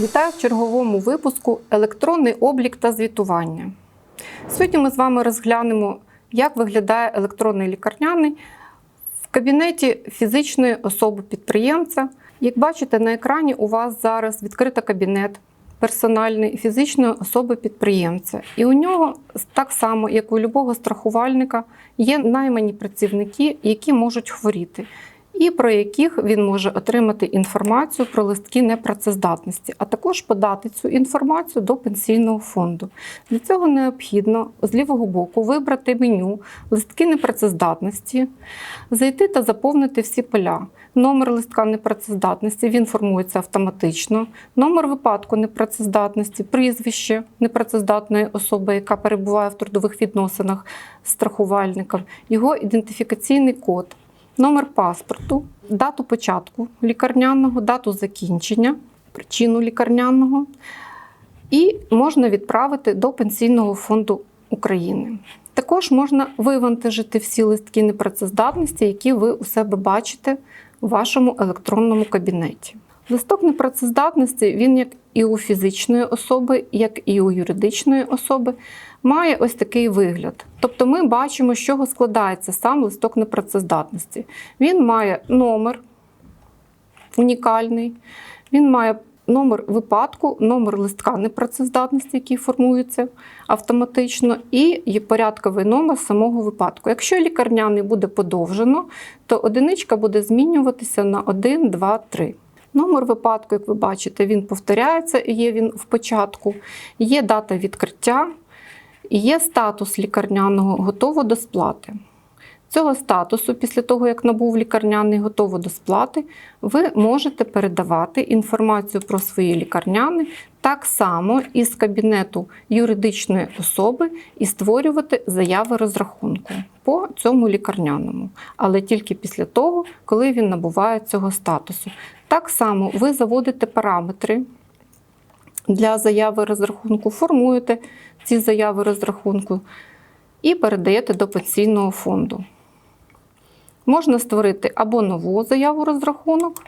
Вітаю в черговому випуску Електронний облік та звітування. Сьогодні ми з вами розглянемо, як виглядає електронний лікарняний в кабінеті фізичної особи-підприємця. Як бачите, на екрані у вас зараз відкритий кабінет персональний фізичної особи-підприємця. І у нього так само, як у любого страхувальника, є наймані працівники, які можуть хворіти і про яких він може отримати інформацію про листки непрацездатності, а також подати цю інформацію до пенсійного фонду. Для цього необхідно з лівого боку вибрати меню листки непрацездатності, зайти та заповнити всі поля. Номер листка непрацездатності він формується автоматично, номер випадку непрацездатності, прізвище непрацездатної особи, яка перебуває в трудових відносинах з страхувальником, його ідентифікаційний код номер паспорту, дату початку лікарняного, дату закінчення, причину лікарняного і можна відправити до Пенсійного фонду України. Також можна вивантажити всі листки непрацездатності, які ви у себе бачите у вашому електронному кабінеті. Листок непрацездатності він як і у фізичної особи, як і у юридичної особи, має ось такий вигляд. Тобто ми бачимо, з чого складається сам листок непрацездатності. Він має номер унікальний, він має номер випадку, номер листка непрацездатності, який формується автоматично, і є порядковий номер самого випадку. Якщо лікарняний буде подовжено, то одиничка буде змінюватися на 1, 2, 3. Номер випадку, як ви бачите, він повторяється, є він в початку, є дата відкриття, і є статус лікарняного готово до сплати. Цього статусу, після того, як набув лікарняний готово до сплати, ви можете передавати інформацію про свої лікарняни так само із кабінету юридичної особи і створювати заяви розрахунку по цьому лікарняному, але тільки після того, коли він набуває цього статусу. Так само ви заводите параметри для заяви розрахунку, формуєте ці заяви розрахунку і передаєте до пенсійного фонду. Можна створити або нову заяву розрахунок.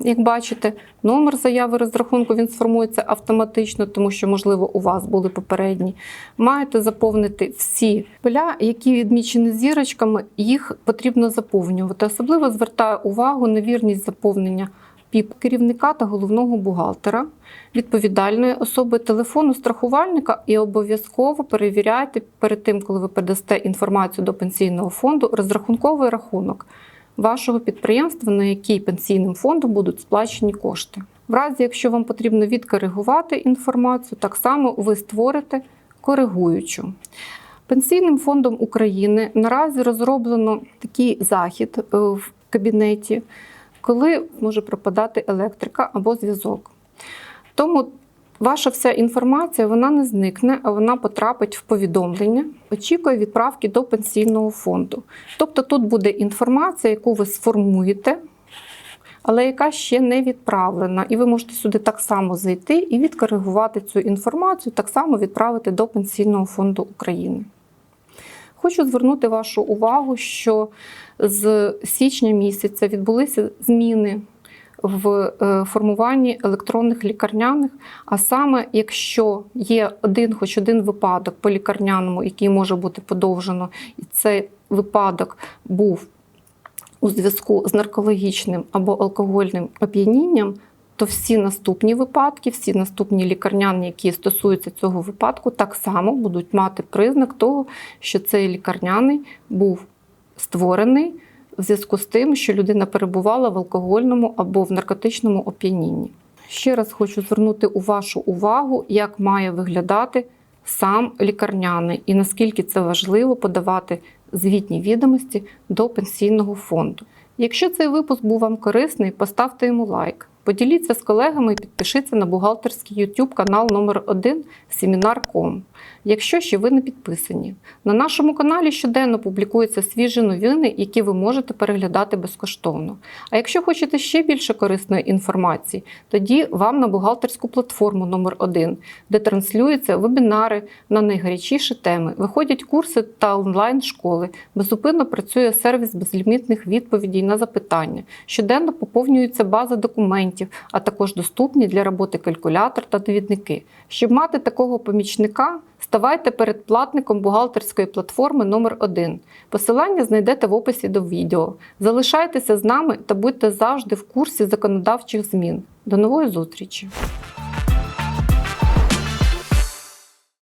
Як бачите, номер заяви розрахунку він сформується автоматично, тому що, можливо, у вас були попередні. Маєте заповнити всі поля, які відмічені зірочками, їх потрібно заповнювати. Особливо звертаю увагу на вірність заповнення ПІП керівника та головного бухгалтера, відповідальної особи телефону страхувальника і обов'язково перевіряйте перед тим, коли ви передасте інформацію до пенсійного фонду, розрахунковий рахунок вашого підприємства, на який пенсійним фондом будуть сплачені кошти. В разі, якщо вам потрібно відкоригувати інформацію, так само ви створите коригуючу. Пенсійним фондом України наразі розроблено такий захід е, в кабінеті, коли може пропадати електрика або зв'язок. Тому Ваша вся інформація вона не зникне, а вона потрапить в повідомлення, очікує відправки до пенсійного фонду. Тобто тут буде інформація, яку ви сформуєте, але яка ще не відправлена. І ви можете сюди так само зайти і відкоригувати цю інформацію, так само відправити до Пенсійного фонду України. Хочу звернути вашу увагу, що з січня місяця відбулися зміни в е, формуванні електронних лікарняних. А саме, якщо є один, хоч один випадок по лікарняному, який може бути подовжено, і цей випадок був у зв'язку з наркологічним або алкогольним оп'янінням. То всі наступні випадки, всі наступні лікарняні, які стосуються цього випадку, так само будуть мати признак того, що цей лікарняний був створений в зв'язку з тим, що людина перебувала в алкогольному або в наркотичному оп'янінні. Ще раз хочу звернути вашу увагу, як має виглядати сам лікарняний і наскільки це важливо подавати звітні відомості до пенсійного фонду. Якщо цей випуск був вам корисний, поставте йому лайк. Поділіться з колегами і підпишіться на бухгалтерський YouTube канал номер 1 Семінар.com, якщо ще ви не підписані. На нашому каналі щоденно публікуються свіжі новини, які ви можете переглядати безкоштовно. А якщо хочете ще більше корисної інформації, тоді вам на бухгалтерську платформу номер 1 де транслюються вебінари на найгарячіші теми, виходять курси та онлайн-школи. Безупинно працює сервіс безлімітних відповідей на запитання. Щоденно поповнюється база документів документів, а також доступні для роботи калькулятор та довідники. Щоб мати такого помічника, ставайте передплатником бухгалтерської платформи номер 1 Посилання знайдете в описі до відео. Залишайтеся з нами та будьте завжди в курсі законодавчих змін. До нової зустрічі!